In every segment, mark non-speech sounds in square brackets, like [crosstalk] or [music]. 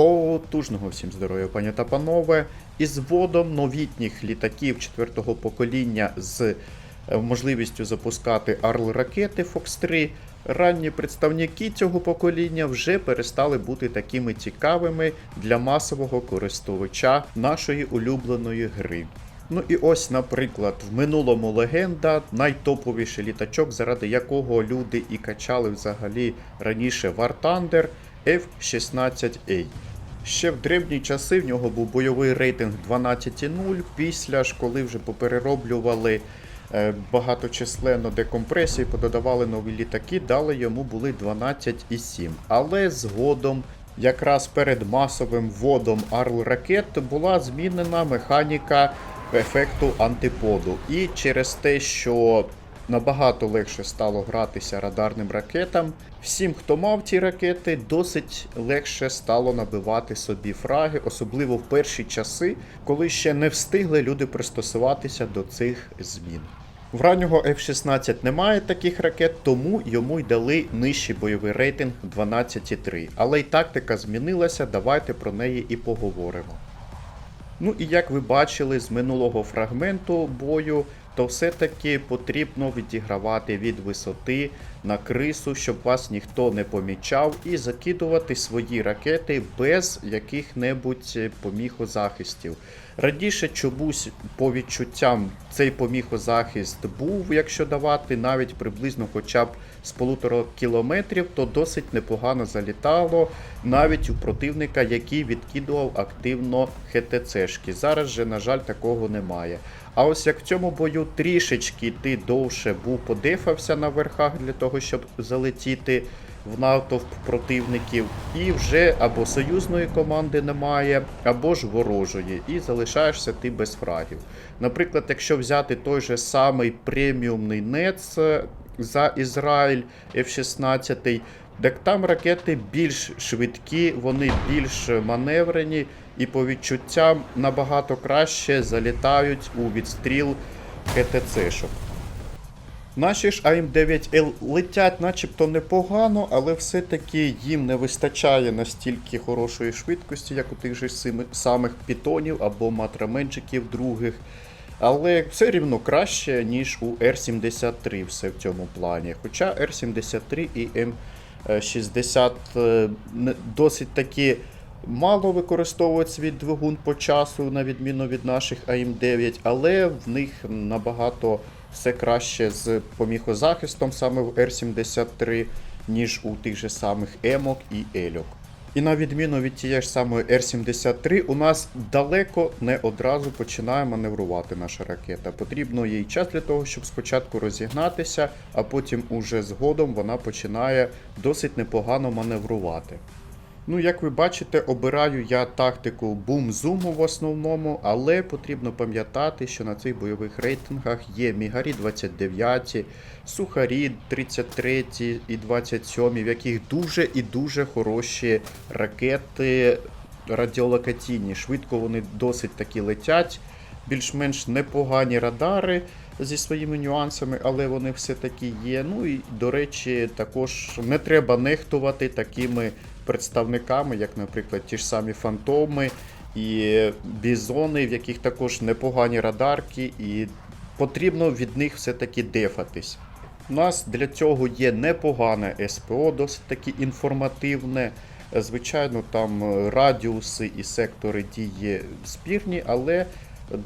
Потужного всім здоров'я, пані та панове. Із вводом новітніх літаків четвертого покоління з е, можливістю запускати Арл ракети Fox 3, ранні представники цього покоління вже перестали бути такими цікавими для масового користувача нашої улюбленої гри. Ну і ось, наприклад, в минулому легенда найтоповіший літачок, заради якого люди і качали взагалі раніше War Thunder F-16A. Ще в древні часи в нього був бойовий рейтинг 12,0. Після ж, коли вже поперероблювали е, багаточисленно декомпресії, пододавали нові літаки, дали йому були 12,7. Але згодом, якраз перед масовим вводом Арл ракет, була змінена механіка ефекту антиподу. І через те, що набагато легше стало гратися радарним ракетам. Всім, хто мав ті ракети, досить легше стало набивати собі фраги, особливо в перші часи, коли ще не встигли люди пристосуватися до цих змін. В раннього F-16 немає таких ракет, тому йому й дали нижчий бойовий рейтинг 12,3. Але й тактика змінилася, давайте про неї і поговоримо. Ну і як ви бачили з минулого фрагменту бою, то все-таки потрібно відігравати від висоти на крису, щоб вас ніхто не помічав, і закидувати свої ракети без яких-небудь поміхозахистів. Радіше чомусь по відчуттям цей поміхозахист був, якщо давати навіть приблизно хоча б з полутора кілометрів, то досить непогано залітало навіть у противника, який відкидував активно ХТЦшки. Зараз же, на жаль, такого немає. А ось як в цьому бою трішечки ти довше був подефався на верхах для того, щоб залетіти в натовп противників, і вже або союзної команди немає, або ж ворожої, і залишаєшся ти без фрагів. Наприклад, якщо взяти той же самий преміумний НЕЦ за Ізраїль F-16, так там ракети більш швидкі, вони більш маневрені і по відчуттям набагато краще залітають у відстріл КТЦ-шок. Наші ж АМ9Л летять начебто непогано, але все-таки їм не вистачає настільки хорошої швидкості, як у тих же самих пітонів або матраменчиків других. Але все рівно краще, ніж у R73 все в цьому плані. Хоча R73 і М60 е, досить таки мало використовують свій двигун по часу, на відміну від наших АМ9, але в них набагато все краще з поміхозахистом саме в R73, ніж у тих же самих Емок і Ельок. І на відміну від тієї ж самої R73, у нас далеко не одразу починає маневрувати наша ракета. Потрібно їй час для того, щоб спочатку розігнатися, а потім уже згодом вона починає досить непогано маневрувати. Ну, як ви бачите, обираю я тактику бум-зуму в основному, але потрібно пам'ятати, що на цих бойових рейтингах є Мігарі 29, Сухарі 33 і 27, в яких дуже і дуже хороші ракети радіолокаційні. Швидко вони досить таки летять, більш-менш непогані радари зі своїми нюансами, але вони все-таки є. Ну і, до речі, також не треба нехтувати такими представниками, як, наприклад, ті ж самі фантоми і бізони, в яких також непогані радарки, і потрібно від них все-таки дефатись. У нас для цього є непогане СПО, досить таки інформативне. Звичайно, там е, радіуси і сектори дії спірні, але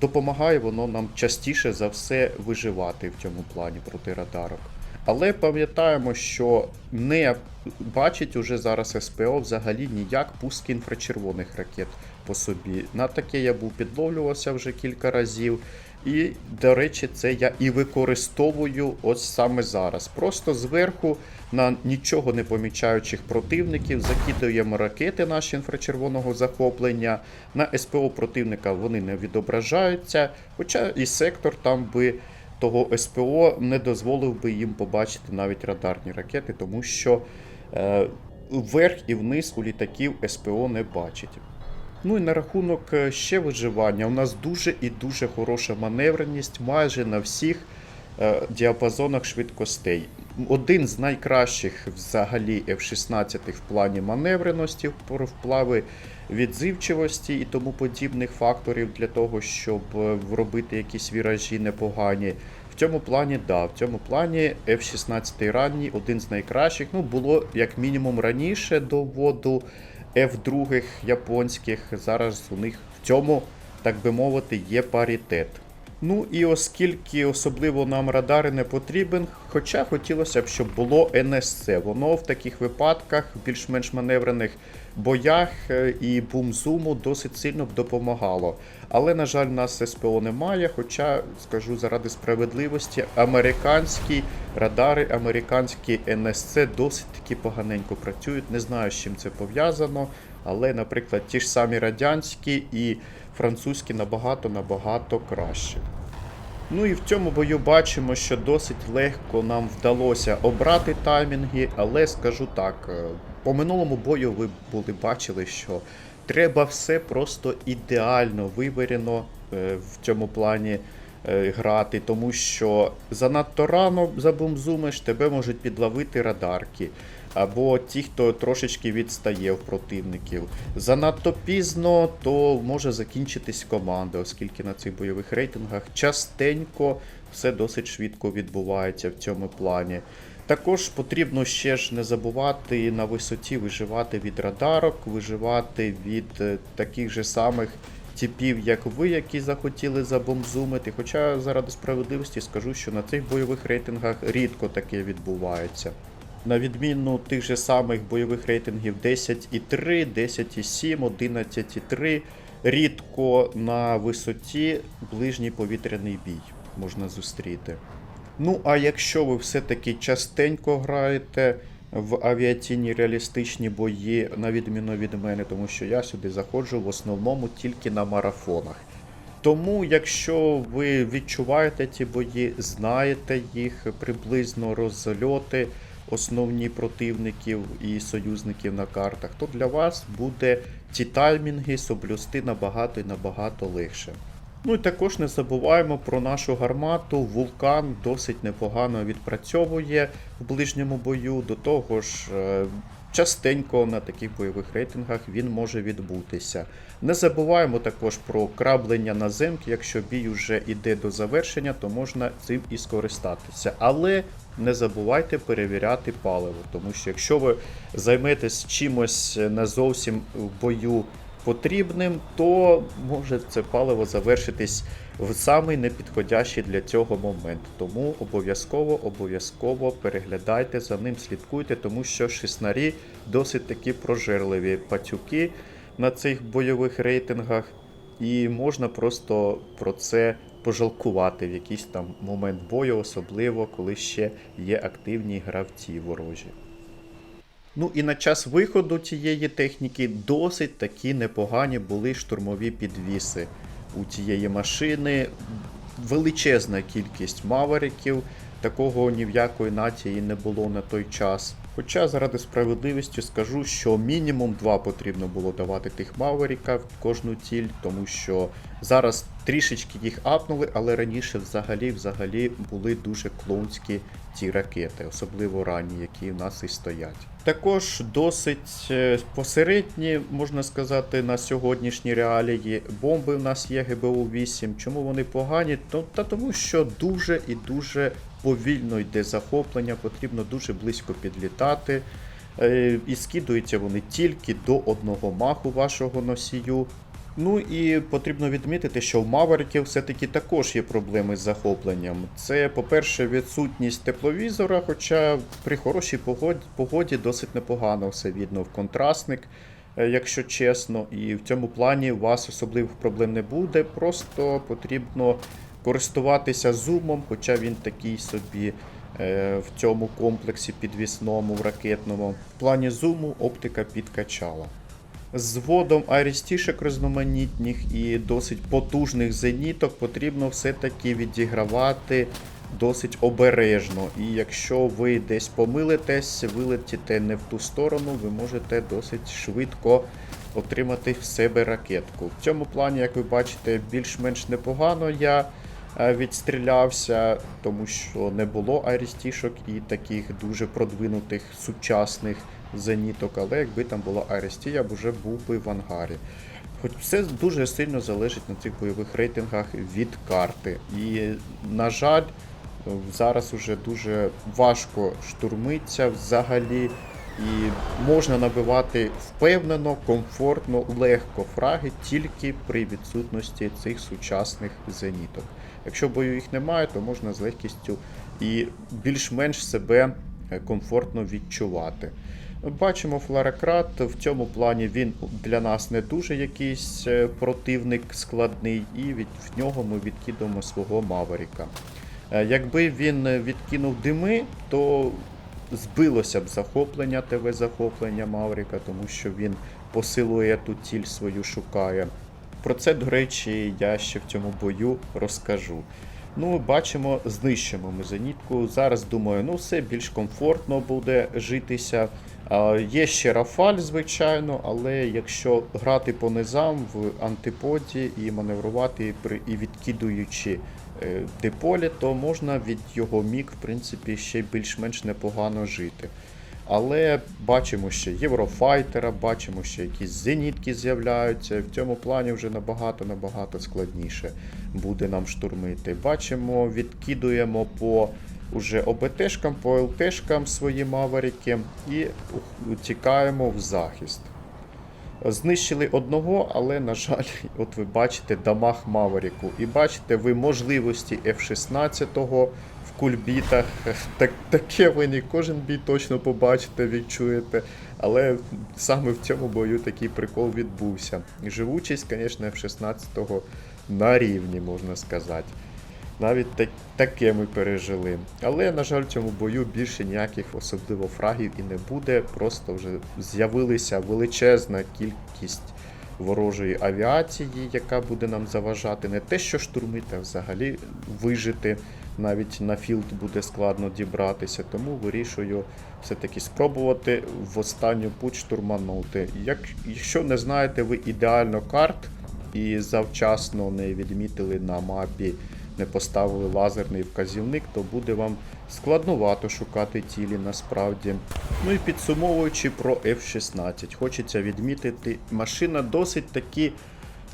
допомагає воно нам частіше за все виживати в цьому плані проти радарок. Але пам'ятаємо, що не бачить уже зараз СПО взагалі ніяк пуски інфрачервоних ракет по собі. На таке я був підловлювався вже кілька разів. І, до речі, це я і використовую ось саме зараз. Просто зверху на нічого не помічаючих противників закидуємо ракети наші інфрачервоного захоплення. На СПО противника вони не відображаються. Хоча і сектор там би того СПО не дозволив би їм побачити навіть радарні ракети, тому що вверх і вниз у літаків СПО не бачить. Ну і на рахунок е, ще виживання, у нас дуже і дуже хороша маневреність майже на всіх е, діапазонах швидкостей. один з найкращих взагалі F-16 в плані маневреності, вплави відзивчивості і тому подібних факторів для того, щоб е, робити якісь віражі непогані. Цьому плані, да, в цьому плані F-16 ранній один з найкращих. Ну, було як мінімум раніше до вводу F2 японських. Зараз у них в цьому, так би мовити, є паритет. Ну і оскільки особливо нам радари не потрібен, хоча хотілося б, щоб було НСЦ. Воно в таких випадках, в більш-менш маневрених боях е, і бум-зуму досить сильно б допомагало. Але, на жаль, нас СПО немає. Хоча, скажу заради справедливості, американські радари, американські НСЦ досить таки поганенько працюють. Не знаю, з чим це пов'язано. Але, наприклад, ті ж самі радянські і французькі набагато-набагато краще. Ну і в цьому бою бачимо, що досить легко нам вдалося обрати таймінги, але скажу так, е, по минулому бою ви були бачили, що треба все просто ідеально вивірено е, в цьому плані е, грати, тому що занадто рано забумзумиш, тебе можуть підловити радарки. Або ті, хто трошечки відстає в противників. Занадто пізно, то може закінчитись команда, оскільки на цих бойових рейтингах частенько все досить швидко відбувається в цьому плані. Також потрібно ще ж не забувати на висоті виживати від радарок, виживати від е, таких же самих типів, як ви, які захотіли забомзумити. Хоча заради справедливості скажу, що на цих бойових рейтингах рідко таке відбувається. На відміну тих же самих бойових рейтингів 10,3, 10,7, 11,3, рідко на висоті ближній повітряний бій можна зустріти. Ну, а якщо ви все-таки частенько граєте в авіаційні реалістичні бої, на відміну від мене, тому що я сюди заходжу в основному тільки на марафонах. Тому, якщо ви відчуваєте ці бої, знаєте їх приблизно розльоти основні противників і союзників на картах, то для вас буде ці таймінги соблюсти набагато і набагато легше. Ну і також не забуваємо про нашу гармату. Вулкан досить непогано відпрацьовує в ближньому бою. До того ж, е, частенько на таких бойових рейтингах він може відбутися. Не забуваємо також про краблення на земки. Якщо бій вже йде до завершення, то можна цим і скористатися. Але не забувайте перевіряти паливо, тому що якщо ви займетесь чимось не зовсім в бою потрібним, то може це паливо завершитись в самий непідходящий для цього момент. Тому обов'язково, обов'язково переглядайте за ним, слідкуйте, тому що шиснарі досить такі прожерливі пацюки на цих бойових рейтингах, і можна просто про це пожалкувати в якийсь там момент бою, особливо коли ще є активні гравці ворожі. Ну і на час виходу цієї техніки досить такі непогані були штурмові підвіси у цієї машини. Величезна кількість мавериків, такого ні в якої нації не було на той час. Хоча заради справедливості скажу, що мінімум два потрібно було давати тих маверіка в кожну ціль, тому що зараз трішечки їх апнули, але раніше взагалі взагалі були дуже клоунські ці ракети, особливо ранні, які в нас і стоять. Також досить е, посередні, можна сказати, на сьогоднішні реалії. Бомби в нас є ГБУ-8. Чому вони погані? Та тому що дуже і дуже повільно йде захоплення, потрібно дуже близько підлітати. Е, І скидуються вони тільки до одного маху вашого носію. Ну і потрібно відмітити, що в Мавериків все-таки також є проблеми з захопленням. Це, по-перше, відсутність тепловізора, хоча при хорошій погоді, погоді досить непогано все видно в контрастник, е, якщо чесно. І в цьому плані у вас особливих проблем не буде. Просто потрібно користуватися зумом, хоча він такий собі. е, В цьому комплексі підвісному, ракетному. В плані зуму оптика підкачала з вводом арістішек різноманітних і досить потужних зеніток потрібно все-таки відігравати досить обережно. І якщо ви десь помилитесь, вилетіте не в ту сторону, ви можете досить швидко отримати в себе ракетку. В цьому плані, як ви бачите, більш-менш непогано я е, відстрілявся, тому що не було арістішок і таких дуже продвинутих сучасних зеніток. Але якби там була Аресті, я б уже був би в ангарі. Хоч все дуже сильно залежить на цих бойових рейтингах від карти. І, на жаль, зараз уже дуже важко штурмиться взагалі. І можна набивати впевнено, комфортно, легко фраги тільки при відсутності цих сучасних зеніток. Якщо бою їх немає, то можна з легкістю і більш-менш себе е, комфортно відчувати. Бачимо фларекрат, в цьому плані він для нас не дуже якийсь е, противник складний, і від в нього ми відкидуємо свого Маверіка. Е, Якби він відкинув дими, то збилося б захоплення, ТВ-захоплення Мавріка, тому що він посилує ту ціль свою шукає. Про це, до речі, я ще в цьому бою розкажу. Ну, бачимо, знищимо ми зенітку. Зараз думаю, ну все більш комфортно буде житися. Є ще Рафаль, звичайно, але якщо грати по низам в антиподі і маневрувати і відкидуючи е, диполі, то можна від його мік, в принципі, ще більш-менш непогано жити. Але бачимо ще Єврофайтера, бачимо, що якісь зенітки з'являються. В цьому плані вже набагато-набагато складніше буде нам штурмити. Бачимо, відкидуємо по уже ОБТшкам, по ЛТшкам свої маваріки і тікаємо в захист. Знищили одного, але, на жаль, [laughs] от ви бачите дамаг Маверіку. І бачите ви можливості F-16 в кульбітах. [laughs] Так, таке ви не кожен бій точно побачите, відчуєте. Але саме в цьому бою такий прикол відбувся. Живучість, звісно, F-16 на рівні, можна сказати. Навіть так, таке ми пережили. Але, на жаль, в цьому бою більше ніяких особливо фрагів і не буде. Просто вже з'явилася величезна кількість ворожої авіації, яка буде нам заважати. Не те, що штурмити, а взагалі вижити. Навіть на філд буде складно дібратися, тому вирішую все-таки спробувати в останню путь штурманути. Як, якщо не знаєте ви ідеально карт і завчасно не відмітили на мапі не поставили лазерний вказівник, то буде вам складновато шукати тілі насправді. Ну і підсумовуючи про F-16, хочеться відмітити, машина досить таки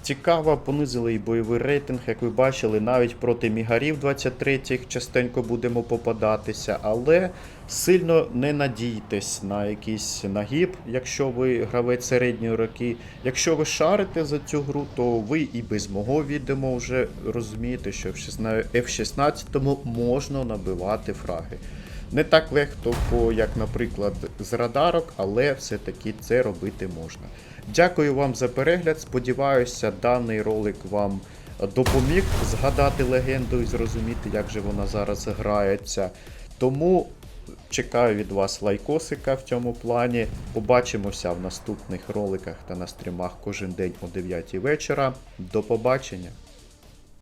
цікава, понизили і бойовий рейтинг, як ви бачили, навіть проти мігарів 23-х частенько будемо попадатися, але сильно не надійтесь на якийсь нагіб, якщо ви гравець середньої роки. Якщо ви шарите за цю гру, то ви і без мого відомо вже розумієте, що в F-16 можна набивати фраги. Не так легко, як, наприклад, з радарок, але все-таки це робити можна. Дякую вам за перегляд. Сподіваюся, даний ролик вам допоміг згадати легенду і зрозуміти, як же вона зараз грається. Тому чекаю від вас лайкосика в цьому плані. Побачимося в наступних роликах та на стрімах кожен день о 9 вечора. До побачення!